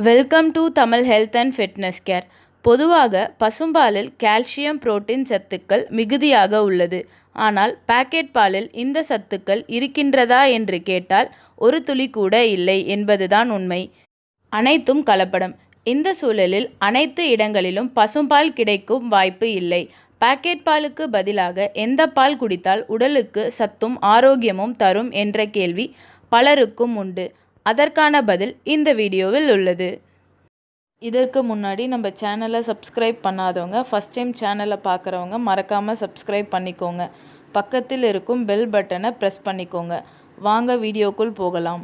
Welcome to Tamil health and fitness care பொதுவாக பசும்பாலில் calcium protein சத்துக்கள் மிகுதியாக உள்ளது. ஆனால் பாக்கெட் பாலில் இந்த சத்துக்கள் இருக்கின்றதா என்று கேட்டால் ஒரு துளி கூட இல்லை என்பதுதான் உண்மை. அனைத்தும் கலப்படம். இந்த சூழலில் அனைத்து இடங்களிலும் பசும்பால் கிடைக்கும் வாய்ப்பு இல்லை. பாக்கெட் பாலுக்கு பதிலாக எந்த பால் குடித்தால் உடலுக்கு சத்தும் ஆரோக்கியமும் தரும் என்ற கேள்வி பலருக்கும் உண்டு. அதற்கான பதில் இந்த வீடியோவில் உள்ளது. இதற்கு முன்னாடி நம்ம சேனலை சப்ஸ்கிரைப் பண்ணாதவங்க ஃபஸ்ட் டைம் சேனலை பார்க்குறவங்க மறக்காமல் சப்ஸ்கிரைப் பண்ணிக்கோங்க. பக்கத்தில் இருக்கும் பெல் பட்டனை ப்ரெஸ் பண்ணிக்கோங்க. வாங்க வீடியோக்குள் போகலாம்.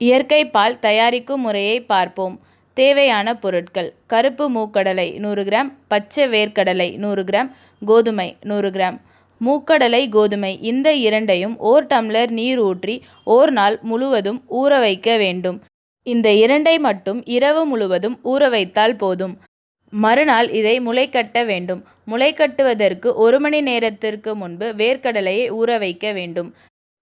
இயற்கை பால் தயாரிக்கும் முறையை பார்ப்போம். தேவையான பொருட்கள். கருப்பு மூக்கடலை நூறு கிராம் பச்சை வேர்க்கடலை நூறு கிராம் கோதுமை நூறு கிராம். மூக்கடலை கோதுமை. இந்த இரண்டையும் ஓர் டம்ளர் நீர் ஊற்றி ஓர் நாள் முழுவதும் ஊற வைக்க வேண்டும். இந்த இரண்டை மட்டும் இரவு முழுவதும் ஊற வைத்தால் போதும். மறுநாள் இதை முளைக்கட்ட வேண்டும். முளைக்கட்டுவதற்கு ஒரு மணி நேரத்திற்கு முன்பு வேர்க்கடலையை ஊற வைக்க வேண்டும்.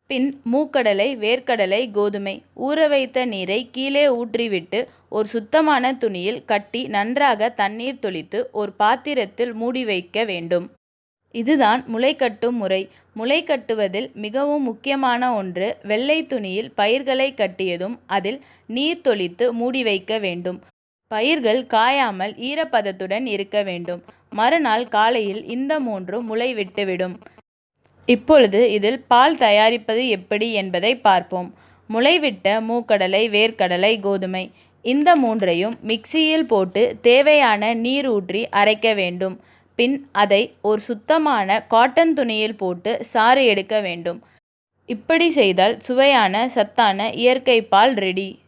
பின் மூக்கடலை வேர்க்கடலை கோதுமை ஊற வைத்த நீரை கீழே ஊற்றிவிட்டு ஒரு சுத்தமான துணியில் கட்டி நன்றாக தண்ணீர் தொளித்து ஒரு பாத்திரத்தில் மூடி வைக்க வேண்டும். இதுதான் முளைக்கட்டும் முறை. முளை கட்டுவதில் மிகவும் முக்கியமான ஒன்று வெள்ளை துணியில் பயிர்களை கட்டியதும் அதில் நீர் தொளித்து மூடி வைக்க வேண்டும். பயிர்கள் காயாமல் ஈரப்பதத்துடன் இருக்க வேண்டும். மறுநாள் காலையில் இந்த மூன்றும் முளை விட்டுவிடும். இப்பொழுது இதில் பால் தயாரிப்பது எப்படி என்பதை பார்ப்போம். முளைவிட்ட மூக்கடலை வேர்க்கடலை கோதுமை இந்த மூன்றையும் மிக்சியில் போட்டு தேவையான நீர் ஊற்றி அரைக்க வேண்டும். பின் அதை ஒரு சுத்தமான காட்டன் துணியில் போட்டு சாறு எடுக்க வேண்டும். இப்படி செய்தால் சுவையான சத்தான இயற்கை பால் ரெடி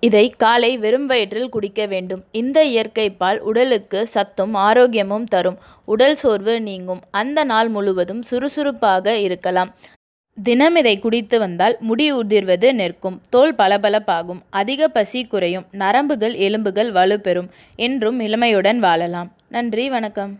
இதை காலை வெறும் வயிற்றில் குடிக்க வேண்டும். இந்த இயற்கை பால் உடலுக்கு சத்தும் ஆரோக்கியமும் தரும். உடல் சோர்வு நீங்கும். அந்த நாள் முழுவதும் சுறுசுறுப்பாக இருக்கலாம். தினம் இதை குடித்து வந்தால் முடி உதிர்வது நிற்கும். தோல் பளபளப்பாகும். அதிக பசி குறையும். நரம்புகள் எலும்புகள் வலுப்பெறும். என்றும் இளமையுடன் வாழலாம். நன்றி வணக்கம்.